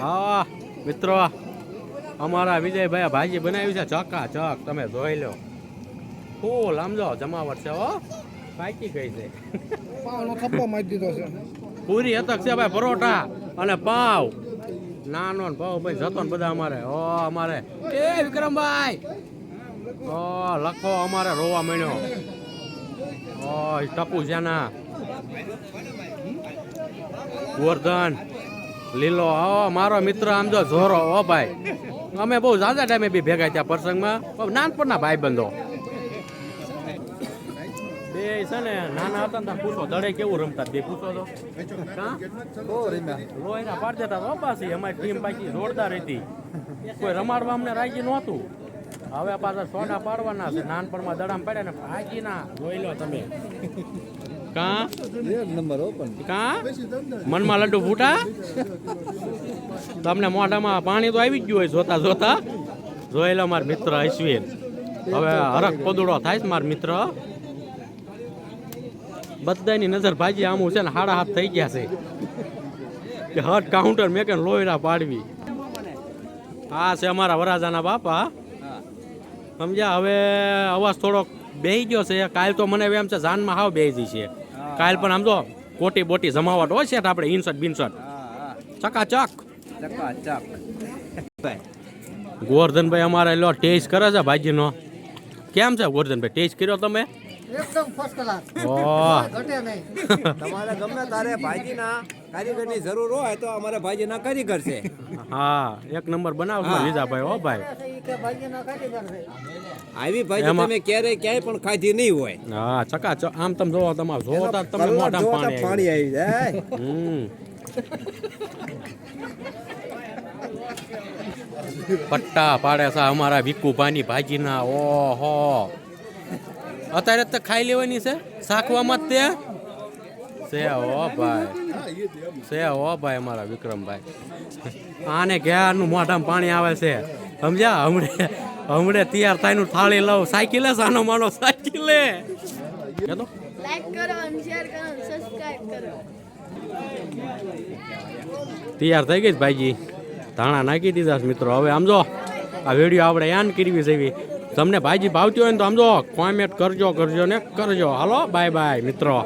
હા મિત્રો અમારા વિજયભાઈ ભાજી બનાવી છે. ચકા ચક તમે જોઈ લો. ફૂલ સમજો જમાવટ છે હો. પાકી ગઈ છે. છે. પૂરી હતક છે ભાઈ પરોઠા અને પાવ. નાનો ને પાવ ભાઈ જતો ને બધા અમારે. ઓ અમારે. એ વિક્રમભાઈ. ઓ લખો અમારે રોવા માંડ્યો. ઓ ટપુ જેના ગોરધન લીલો હો મારો મિત્ર આમ જો ઝોરો ઓ ભાઈ. અમે બહુ ઝાઝા ટાઈમે બી ભેગા થયા પ્રસંગમાં. નાનપણના ભાઈ બંધો બે છે ને નાના હતા ને પૂછો દડે કેવું રમતા? બે પૂછો તો? લોહીના પાડ દેતા તો પાછી. અમારી ટીમ પાછી જોરદાર હતી. કોઈ રમાડવા અમને રાજી નહોતું. હવે પાછા સોડા પાડવાના છે. નાનપણમાં દડામાં પડ્યા ને ભાગી ના જોઈ લો તમે. કા? કા? મનમાં લડ્ડુ ફૂટા? તમને મોઢામાં પાણી તો આવી જ ગયું હોય જોતા જોતા. જોયેલો મારા મિત્ર અશ્વિન. હવે હરખ પદુડો થાય છે મારા મિત્ર. બધાની નજર ભાજી આમું છે ને હાડા હાથ થઈ ગયા છે. કે હટ કાઉન્ટર મેં કે લોહીરા પાડવી. આ છે અમારા વરાજાના બાપા. સમજ્યા? હવે અવાજ થોડોક બેહી ગયો છે. કાલ તો મને એમ છે જાનમાં હાવ બેહી છે કાલ પણ આમ જો કોટી બોટી જમાવટ હોય છે આપણે ઇન્સર્ટ બિન્સર્ટ ચકાચક. ગોવર્ધનભાઈ અમારે લો ટેસ્ટ કરે છે ભાજીનો કેમ છે ગોવર્ધનભાઈ? ટેસ્ટ કર્યો તમે? એકદમ ફર્સ્ટ ક્લાસ ઘટે નહીં. તમારે ગમે તારે ભાજીના કારીગરની જરૂર હોય તો અમારે ભાજીના કારીગર છે. હા એક નંબર બનાવશો. લીધાભાઈ હો. ભાઈ. આવી ભાજી તમે ક્યારેય ક્યાંય પણ ખાધી નહીં હોય. હા ચકા આમ તમે જોવો તમારે જોવો તો તમે કલર મોઢામાં જોવો તો પાણી પાણી આવી જાય. હમ. પટ્ટા પાડે છે અમારા વિકુભાની ભાજીના ઓહો. અત્યારે તો ખાઈ લેવાની છે. શાકવામાં જ તે. છે ઓ ભાઈ. છે ઓ ભાઈ અમારા વિક્રમભાઈ. આને ક્યારનું મોઢામાં પાણી આવે છે. સમજ્યા? હમણે હમણે તૈયાર થાયનું થાળી લઉં. સાયકલે સાનો માનો સાયકલે. કહેતો લાઈક કરો અને શેર કરો સબસ્ક્રાઇબ કરો. તૈયાર થઈ ગઈ ભાઈજી. ધાણા નાખી દીધા મિત્રો. હવે આમ જો આ વીડિયો આપણે યાન કરવી છે તમને ભાઈજી ભાવતી હોય ને તો આમ જો કોમેન્ટ કરજો કરજો ને કરજો. હાલો બાય બાય મિત્રો.